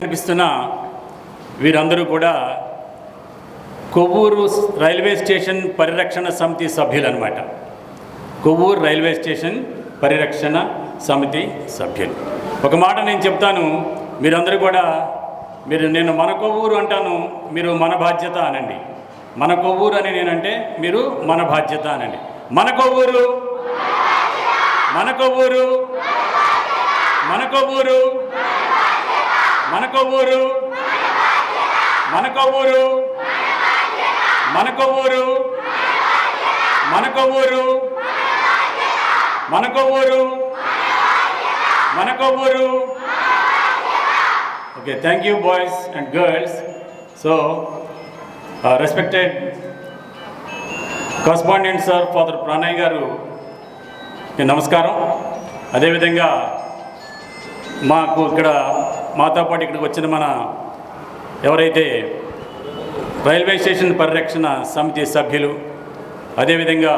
కనిపిస్తున్న వీరందరూ కూడా కొవ్వూరు రైల్వే స్టేషన్ పరిరక్షణ సమితి సభ్యులు అనమాట కొవ్వూరు రైల్వే స్టేషన్ పరిరక్షణ సమితి సభ్యులు. ఒక మాట నేను చెప్తాను మీరందరూ కూడా మీరు నేను మన కొవ్వూరు అంటాను మీరు మన బాధ్యత అనండి. మన కొవ్వూరు అని నేనంటే మీరు మన బాధ్యత అనండి. మన కొవ్వూరు మన కొవ్వూరు మన కొవ్వూరు మనకు ఊరు మనకు ఊరు మనకు ఊరు మనకు ఊరు మనకు ఊరు ఊరు okay thank you boys and girls so respected correspondent sir father Pranay గారు నమస్కారం. అదేవిధంగా మాకు ఇక్కడ మాతో పాటు ఇక్కడికి వచ్చిన మన ఎవరైతే రైల్వే స్టేషన్ పరిరక్షణ సమితి సభ్యులు అదేవిధంగా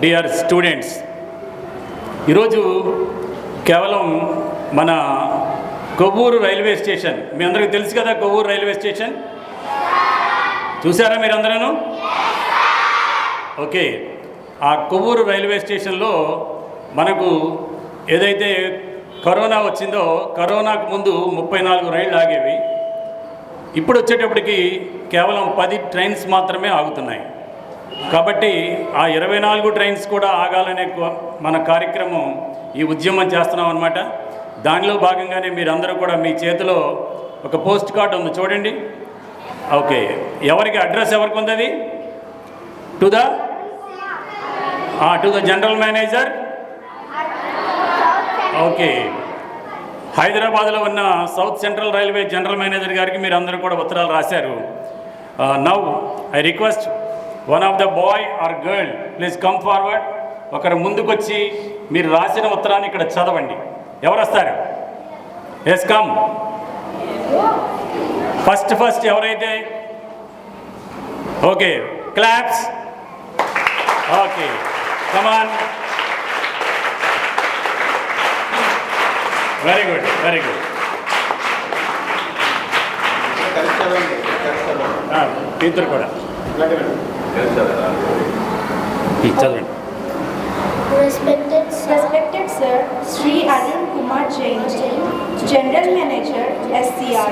డిఆర్ స్టూడెంట్స్ ఈరోజు కేవలం మన కొవ్వూరు రైల్వే స్టేషన్ మీ అందరికీ తెలుసు కదా కొవ్వూరు రైల్వే స్టేషన్? చూసారా మీరందరూ? ఓకే ఆ కొవ్వూరు రైల్వే స్టేషన్లో మనకు ఏదైతే కరోనా వచ్చిందో కరోనాకు ముందు ముప్పై నాలుగు రైళ్ళు ఆగేవి. ఇప్పుడు వచ్చేటప్పటికి కేవలం పది ట్రైన్స్ మాత్రమే ఆగుతున్నాయి. కాబట్టి ఆ ఇరవై నాలుగు ట్రైన్స్ కూడా ఆగాలనే మన కార్యక్రమం ఈ ఉద్యమం చేస్తున్నాం అనమాట దానిలో భాగంగానే మీరందరూ కూడా మీ చేతిలో ఒక పోస్ట్ కార్డు ఉంది చూడండి. ఓకే ఎవరికి అడ్రస్ ఎవరికి ఉంది అది? To the? To the general manager. Okay. హైదరాబాద్లో ఉన్న south central railway general manager గారికి మీరు అందరూ కూడా ఉత్తరాలు రాశారు. Now I request one of the boy or girl please come forward. ఒకరు ముందుకొచ్చి మీరు రాసిన ఉత్తరాన్ని ఇక్కడ చదవండి. ఎవరు వస్తారు? ఎస్ కమ్ ఫస్ట్ ఫస్ట్ ఎవరైతే? Okay claps okay come on very good very good ఇద్దరు కూడా ఈ చదవండి Respected sir, Respected Sir, Sri Arun Kumar Jain, General Manager, SCR.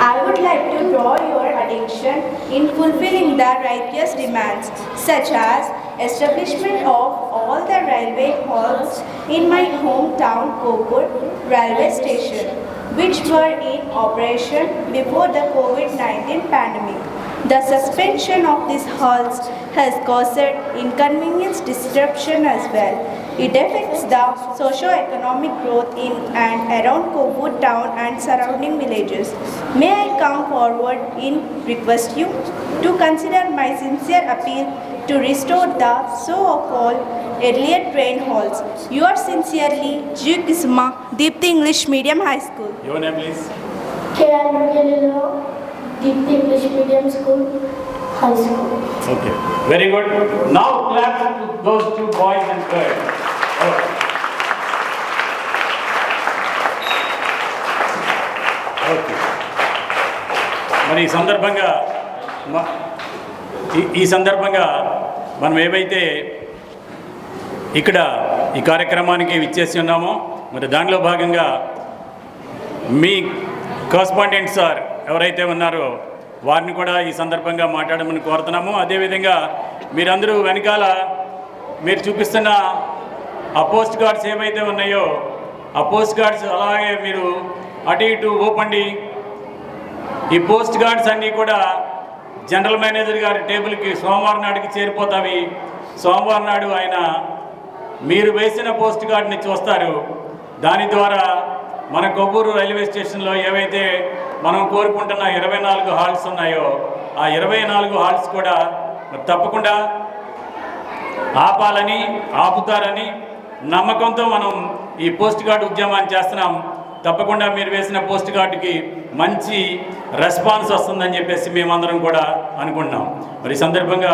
I would like to draw your attention in fulfilling the righteous demands such as establishment of all the railway halls in my hometown Kopur railway station which were in operation before the COVID-19 pandemic. The suspension of these halls has caused inconvenience disruption as well. It affects the socio-economic growth in and around Kovut town and surrounding villages. May I come forward in request you to consider my sincere appeal to restore the so-called earlier train halls. Yours sincerely, G. Kisma, Deepthi English Medium High School. Your name please? K. R. Deepthi English Medium School, High School. Okay, very good. Now clap those two boys and girls. Okay మరి ఈ సందర్భంగా ఈ- ఈ సందర్భంగా మనం ఏవైతే ఇక్కడ ఈ కార్యక్రమానికి విచ్చేసి ఉన్నామో మరి దానిలో భాగంగా మీ కరస్పాండెంట్ సార్ ఎవరైతే ఉన్నారో వారిని కూడా ఈ సందర్భంగా మాట్లాడమని కోరుతున్నాము. అదేవిధంగా మీరందరూ వెనకాల మీరు చూపిస్తున్న ఆ పోస్ట్ గార్డ్స్ ఏమైతే ఉన్నాయో ఆ పోస్ట్ గార్డ్స్ అలాగే మీరు అటు ఇటు ఓపండి ఈ పోస్ట్ గార్డ్స్ అన్నీ కూడా జనరల్ మేనేజర్ గారి టేబుల్కి సోమవారం నాటికి చేరిపోతావి సోమవారం నాడు ఆయన మీరు వేసిన పోస్ట్ గార్డ్ని చూస్తారు. దాని ద్వారా మన కొవ్వూరు రైల్వే స్టేషన్లో ఏవైతే మనం కోరుకుంటున్న ఇరవై నాలుగు హాల్స్ ఉన్నాయో ఆ ఇరవై నాలుగు హాల్స్ కూడా తప్పకుండా ఆపాలని ఆపుతారని నమ్మకంతో మనం ఈ పోస్ట్ కార్డు ఉద్యమాన్ని చేస్తున్నాం. తప్పకుండా మీరు వేసిన పోస్ట్ కార్డుకి మంచి రెస్పాన్స్ వస్తుందని చెప్పేసి మేమందరం కూడా అనుకుంటున్నాం. మరి సందర్భంగా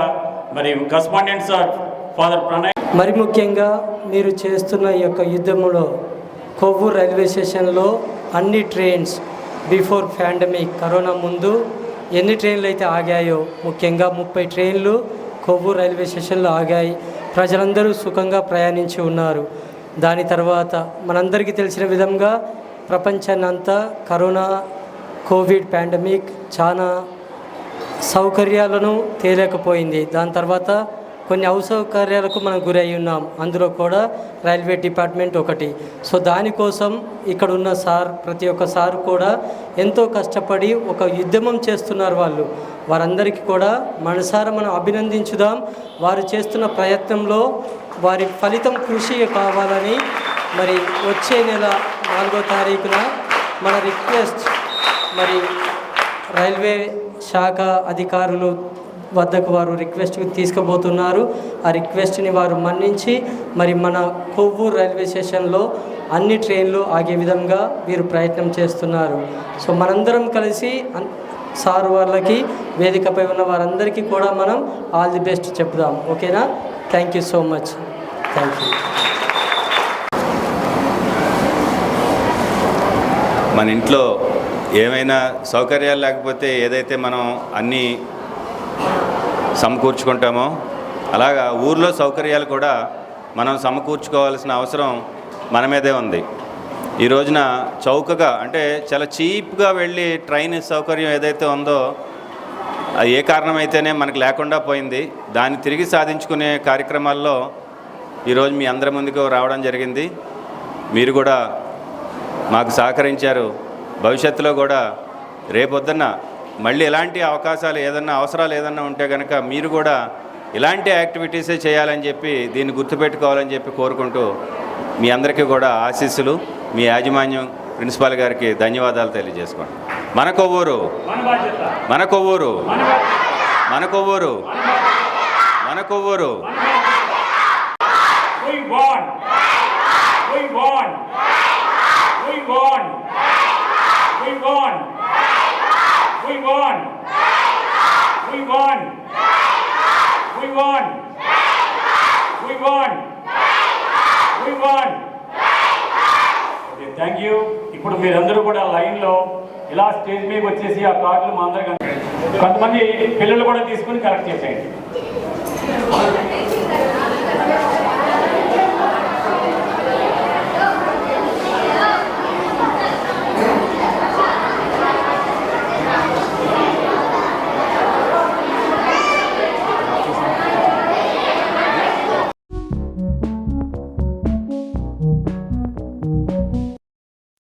మరి కరస్పాండెంట్ సార్ ఫాదర్ ప్రణయ్. మరి ముఖ్యంగా మీరు చేస్తున్న ఈ యొక్క యుద్ధంలో కొవ్వూరు రైల్వే స్టేషన్లో అన్ని ట్రైన్స్ బిఫోర్ పాండమిక్ కరోనా ముందు ఎన్ని ట్రైన్లు అయితే ఆగాయో ముఖ్యంగా ముప్పై ట్రైన్లు కొవ్వూరు రైల్వే స్టేషన్లో ఆగాయి. ప్రజలందరూ సుఖంగా ప్రయాణించి ఉన్నారు. దాని తర్వాత మనందరికీ తెలిసిన విధంగా ప్రపంచాన్ని అంతా కరోనా కోవిడ్ పాండమిక్ చాలా సౌకర్యాలను తేలేకపోయింది. దాని తర్వాత కొన్ని అవసౌకర్యాలకు మనం గురై ఉన్నాం. అందులో కూడా రైల్వే డిపార్ట్మెంట్ ఒకటి. సో దానికోసం ఇక్కడ ఉన్న సార్ ప్రతి ఒక్క సార్ కూడా ఎంతో కష్టపడి ఒక ఉద్యమం చేస్తున్నారు వాళ్ళు. వారందరికీ కూడా మనసారా మనం అభినందించుదాం. వారు చేస్తున్న ప్రయత్నంలో వారి ఫలితం కృషి కావాలని మరి వచ్చే నెల నాలుగో తారీఖున మన రిక్వెస్ట్ మరి రైల్వే శాఖ అధికారులు వద్దకు వారు రిక్వెస్ట్ తీసుకుపోతున్నారు. ఆ రిక్వెస్ట్ని వారు మన్నించి మరి మన కొవ్వూరు రైల్వే స్టేషన్లో అన్ని ట్రైన్లు ఆగే విధంగా వీరు ప్రయత్నం చేస్తున్నారు. సో మనందరం కలిసి సార్ వాళ్ళకి వేదికపై ఉన్న వారందరికీ కూడా మనం ఆల్ ది బెస్ట్ చెప్దాం. ఓకేనా? Thank you so much thank you మన ఇంట్లో ఏమైనా సౌకర్యాలు లేకపోతే ఏదైతే మనం అన్నీ సమకూర్చుకుంటామో. అలాగా ఊర్లో సౌకర్యాలు కూడా మనం సమకూర్చుకోవాల్సిన అవసరం మన మీదే ఉంది. ఈ రోజున చౌకగా అంటే చాలా చీప్గా వెళ్ళి ట్రైన్ సౌకర్యం ఏదైతే ఉందో అది ఏ కారణమైతేనే మనకు లేకుండా పోయింది. దాన్ని తిరిగి సాధించుకునే కార్యక్రమాల్లో ఈరోజు మీ అందరి ముందుకు రావడం జరిగింది. మీరు కూడా మాకు సహకరించారు. భవిష్యత్తులో కూడా రేపొద్దున్న మళ్ళీ ఇలాంటి అవకాశాలు ఏదన్నా అవసరాలు ఏదన్నా ఉంటే కనుక మీరు కూడా ఇలాంటి యాక్టివిటీసే చేయాలని చెప్పి దీన్ని గుర్తుపెట్టుకోవాలని చెప్పి కోరుకుంటూ మీ అందరికీ కూడా ఆశీస్సులు మీ యాజమాన్యం ప్రిన్సిపాల్ గారికి ధన్యవాదాలు తెలియజేసుకోండి మన కొవ్వూరు మన బాధ్యత కొవ్వూరు మన కొవ్వూరు మన Kovvur We won! We won! We won! We won! We won! We won! We won! We won! Okay thank you ఇప్పుడు మీరందరూ కూడా లైన్లో ఇలా స్టేజ్ మీద వచ్చేసి ఆ కార్డులు మా అందరికీ కొంతమంది పిల్లలు కూడా తీసుకుని కలెక్ట్ చేసేయండి